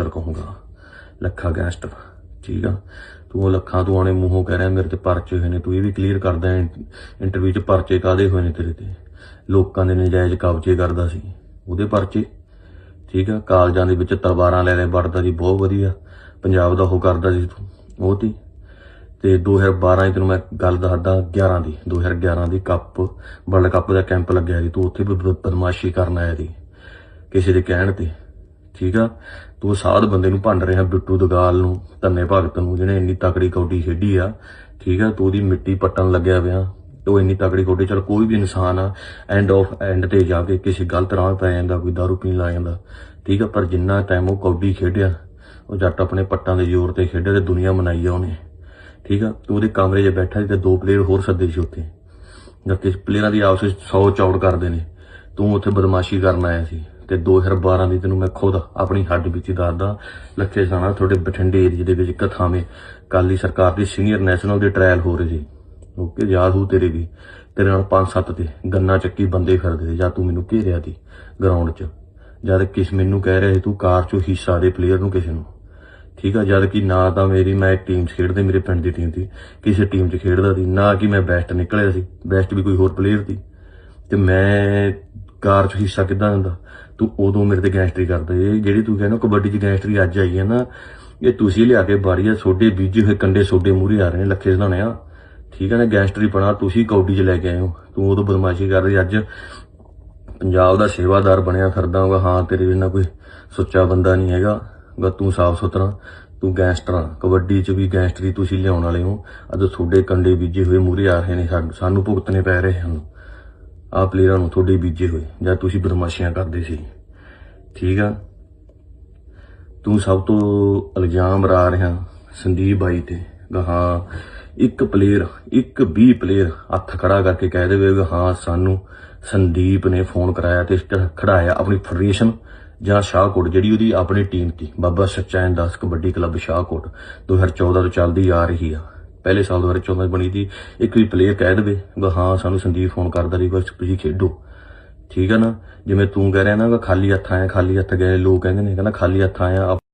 Gangster ਕਹੂੰਗਾ Lakha gangster ਠੀਕ ਆ? ਤੂੰ ਉਹ ਲੱਖਾਂ ਤੂੰ ਆਣੇ ਮੂੰਹੋਂ ਕਹਿ ਰਿਹਾ ਮੇਰੇ ਤੇ ਪਰਚੇ ਹੋਏ ਨੇ। ਤੂੰ ਇਹ ਵੀ ਕਲੀਅਰ ਕਰਦਾ ਇੰਟਰਵਿਊ 'ਚ ਪਰਚੇ ਕਾਦੇ ਹੋਏ ਨੇ ਤੇਰੇ ਤੇ? ਲੋਕਾਂ ਦੇ ਨਜਾਇਜ਼ ਕਬਜ਼ੇ ਕਰਦਾ ਸੀ। ਉਹਦੇ ਪਰਚੇ। ਠੀਕ ਆ? ਕਾਲਜਾਂ ਦੇ ਵਿੱਚ ਤਲਵਾਰਾਂ ਲੈ ਲੈ, ਵੜਦਾ ਸੀ, ਬਹੁਤ ਵਧੀਆ। ਪੰਜਾਬ ਦਾ ਉਹ ਕਰਦਾ ਸੀ ਤੂੰ। ਉਹ ਤੀ। ਤੇ 2012 ਦੀ ਤੈਨੂੰ ਮੈਂ ਗੱਲ ਦੱਸਦਾ 11 ਦੀ। 2011 ਦੀ ਕੱਪ, ਵਰਲਡ ਕੱਪ ਦਾ ਕੈਂਪ ਲੱਗਿਆ ਸੀ। ਤੂੰ ਉੱਥੇ ਵੀ ਬਦਮਾਸ਼ੀ ਕਰਨ ਆਇਆ ਸੀ। ਕਿਸੇ ਦੇ ਕਹਿਣ ਤੇ। ਠੀਕ ਆ? ਤੂੰ ਸਾਧ ਬੰਦੇ ਨੂੰ ਭੰਡ ਰਿਹਾ ਬਿੱਟੂ ਦਗਾਲ ਨੂੰ, ਧੰਨੇ ਭਗਤ ਨੂੰ, ਜਿਹਨੇ ਇੰਨੀ ਤਕੜੀ ਕੌਡੀ ਖੇਡੀ ਆ। ਠੀਕ ਆ? ਤੂੰ ਉਹਦੀ ਮਿੱਟੀ ਪੱਟਣ ਲੱਗਿਆ ਪਿਆ ਤੂੰ ਇੰਨੀ ਤਕੜੀ ਕੌਡੀ, ਚਲ ਕੋਈ ਵੀ ਇਨਸਾਨ ਆ ਐਂਡ ਆਫ ਐਂਡ ਤੇ ਜਾ ਕੇ ਕਿਸੇ ਗਲਤ ਰਾਹ ਪੈ ਜਾਂਦਾ, ਕੋਈ ਦਾਰੂ ਪੀਣ ਲੱਗ ਜਾਂਦਾ। ਠੀਕ ਆ? ਪਰ ਜਿੰਨਾ ਟਾਈਮ ਉਹ ਕੌਡੀ ਖੇਡਿਆ, ਉਹ ਜੱਟ ਆਪਣੇ ਪੱਟਾਂ ਦੇ ਜ਼ੋਰ ਤੇ ਖੇਡਿਆ ਤੇ ਦੁਨੀਆ ਮਨਾਈ ਆ ਉਹਨੇ। ਠੀਕ ਆ? ਤੂੰ ਉਹਦੇ ਕਮਰੇ 'ਚ ਬੈਠਾ ਸੀ ਤੇ ਦੋ ਪਲੇਅਰ ਹੋਰ ਸੱਦੇ ਸੀ ਉੱਥੇ। ਜਦ ਕਿ ਪਲੇਅਰਾਂ ਦੀ ਆਪਸ ਵਿੱਚ 100 ਚੌੜ ਕਰਦੇ ਨੇ। ਤੂੰ ਉੱਥੇ ਬਦਮਾਸ਼ੀ ਕਰਨ ਆਇਆ ਸੀ। ਤੇ 2012 ਦੀ ਤੈਨੂੰ ਮੈਂ ਖੁਦ ਆਪਣੀ ਹੱਡ ਵਿੱਚ ਦੱਸਦਾ, ਲੱਖੇ ਸਾਣਾ ਤੁਹਾਡੇ ਬਠਿੰਡੇ ਏਰੀਏ ਦੇ ਵਿੱਚ ਕਥਾਵੇਂ ਕਾਲੀ ਸਰਕਾਰ ਦੀ ਸੀਨੀਅਰ ਨੈਸ਼ਨਲ ਦੇ ਟ੍ਰਾਇਲ ਹੋ ਰਹੇ ਸੀ। ਓਕੇ, ਯਾਦ ਹੋ ਤੇਰੇ ਵੀ। ਤੇਰੇ ਨਾਲ ਪੰਜ ਸੱਤ ਤੇ ਗੰਨਾ ਚੱਕੀ ਬੰਦੇ ਫਿਰਦੇ ਸੀ, ਜਾਂ ਤੂੰ ਮੈਨੂੰ ਘੇਰਿਆ ਸੀ ਗਰਾਊਂਡ 'ਚ। ਜਦ ਕਿਸ ਮੈਨੂੰ ਕਹਿ ਰਿਹਾ ਸੀ, ਤੂੰ ਕਾਰ 'ਚੋਂ ਹਿੱਸਾ ਦੇ ਪਲੇਅਰ ਨੂੰ ਕਿਸੇ ਨੂੰ। ਠੀਕ ਆ, ਜਦ ਕਿ ਨਾ ਤਾਂ ਮੇਰੀ, ਮੈਂ ਇੱਕ ਟੀਮ 'ਚ ਖੇਡਦੇ, ਮੇਰੇ ਪਿੰਡ ਦੀ ਟੀਮ ਸੀ। ਕਿਸੇ ਟੀਮ 'ਚ ਖੇਡਦਾ ਸੀ, ਨਾ ਕਿ ਮੈਂ ਬੈਸਟ ਨਿਕਲਿਆ ਸੀ। ਬੈਸਟ ਵੀ ਕੋਈ ਹੋਰ ਪਲੇਅਰ ਸੀ। ਤੇ ਮੈਂ ਕਾਰ 'ਚ ਹਿੱਸਾ ਕਿੱਦਾਂ ਹੁੰਦਾ ਤੂੰ ਉਦੋਂ ਮੇਰੇ ਤੇ ਗੈਂਗਸਟਰੀ ਕਰਦਾ। ਇਹ ਜਿਹੜੀ ਤੂੰ ਕਹਿੰਦਾ ਕਬੱਡੀ 'ਚ ਗੈਂਗਸਟਰੀ ਅੱਜ ਆਈ ਹੈ ਨਾ, ਇਹ ਤੁਸੀਂ ਲਿਆ ਕੇ ਬਾੜੀਆ ਸੋਡੇ ਬੀਜੇ ਹੋਏ ਕੰਡੇ ਸੋਡੇ ਮੂਹਰੇ ਆ ਰਹੇ ਨੇ, ਲੱਖੇ ਸਦਾਣਿਆ ਠੀਕ ਹੈ ਨਾ ਗੈਂਗਸਟਰੀ ਬਣਾ ਤੁਸੀਂ ਕੌਡੀ 'ਚ ਲੈ ਕੇ ਆਏ ਹੋ। ਤੂੰ ਉਦੋਂ ਬਦਮਾਸ਼ੀ ਕਰ ਰਹੀ, ਅੱਜ ਪੰਜਾਬ ਦਾ ਸੇਵਾਦਾਰ ਬਣਿਆ ਫਿਰਦਾ ਹੋਗਾ। ਹਾਂ, ਤੇਰੇ ਜਿੰਨਾ ਕੋਈ ਸੁੱਚਾ ਬੰਦਾ ਨਹੀਂ ਹੈਗਾ। ਗਾ ਤੂੰ ਸਾਫ਼ ਸੁਥਰਾ, ਤੂੰ ਗੈਂਗਸਟਰਾਂ ਕਬੱਡੀ 'ਚ ਵੀ ਗੈਂਗਸਟਰੀ ਤੁਸੀਂ ਲਿਆਉਣ ਵਾਲੇ ਹੋ। ਅੱਜ ਤੁਹਾਡੇ ਕੰਡੇ ਬੀਜੇ ਹੋਏ ਮੂਹਰੇ ਆ ਰਹੇ ਨੇ ਸਾਨੂੰ- ਸਾਨੂੰ ਭੁਗਤਣੇ ਪੈ ਰਹੇ ਹਨ। ਆਹ ਪਲੇਅਰਾਂ ਨੂੰ ਤੁਹਾਡੇ ਬੀਜੇ ਹੋਏ, ਜਾਂ ਤੁਸੀਂ ਬਦਮਾਸ਼ੀਆਂ ਕਰਦੇ ਸੀ। ਠੀਕ ਆ? ਤੂੰ ਸਭ ਤੋਂ ਇਲਜ਼ਾਮ ਲਾ ਰਿਹਾ ਸੰਦੀਪ ਬਾਈ ਤੇ ਗਾ ਹਾਂ, ਇੱਕ ਪਲੇਅਰ ਇੱਕ 20 ਪਲੇਅਰ ਹੱਥ ਖੜਾ ਕਰਕੇ ਕਹਿ ਦੇਵੇ ਹਾਂ, ਸਾਨੂੰ ਸੰਦੀਪ ਨੇ ਫੋਨ ਕਰਾਇਆ ਤੇ ਖੜਾਇਆ ਆਪਣੀ ਫੈਡਰੇਸ਼ਨ ਜਾਂ ਸ਼ਾਹਕੋਟ, ਜਿਹੜੀ ਉਹਦੀ ਆਪਣੀ ਟੀਮ ਸੀ। ਬਾਬਾ ਸੱਚੈਨ ਦਾਸ ਕਬੱਡੀ ਕਲੱਬ ਸ਼ਾਹਕੋਟ। 2014 ਤੋਂ ਚੱਲਦੀ ਆ ਰਹੀ ਆ। ਪਹਿਲੇ ਸਾਲ 2014 ਚ ਬਣੀ ਸੀ। ਇੱਕ ਵੀ ਪਲੇਅਰ ਕਹਿ ਦੇਵੇ ਗਾ ਹਾਂ, ਸਾਨੂੰ ਸੰਦੀਪ ਫੋਨ ਕਰਦਾ ਰਹੀ ਬਸ ਤੁਸੀਂ ਖੇਡੋ। ਠੀਕ ਆ ਨਾ? ਜਿਵੇਂ ਤੂੰ ਕਹਿ ਰਿਹਾ ਨਾ ਗਾ ਖਾਲੀ ਹੱਥ ਆਇਆ, ਖਾਲੀ ਹੱਥ ਗਏ, ਲੋਕ ਕਹਿੰਦੇ ਨੇ, ਕਹਿੰਦਾ ਖਾਲੀ ਹੱਥ ਆਇਆ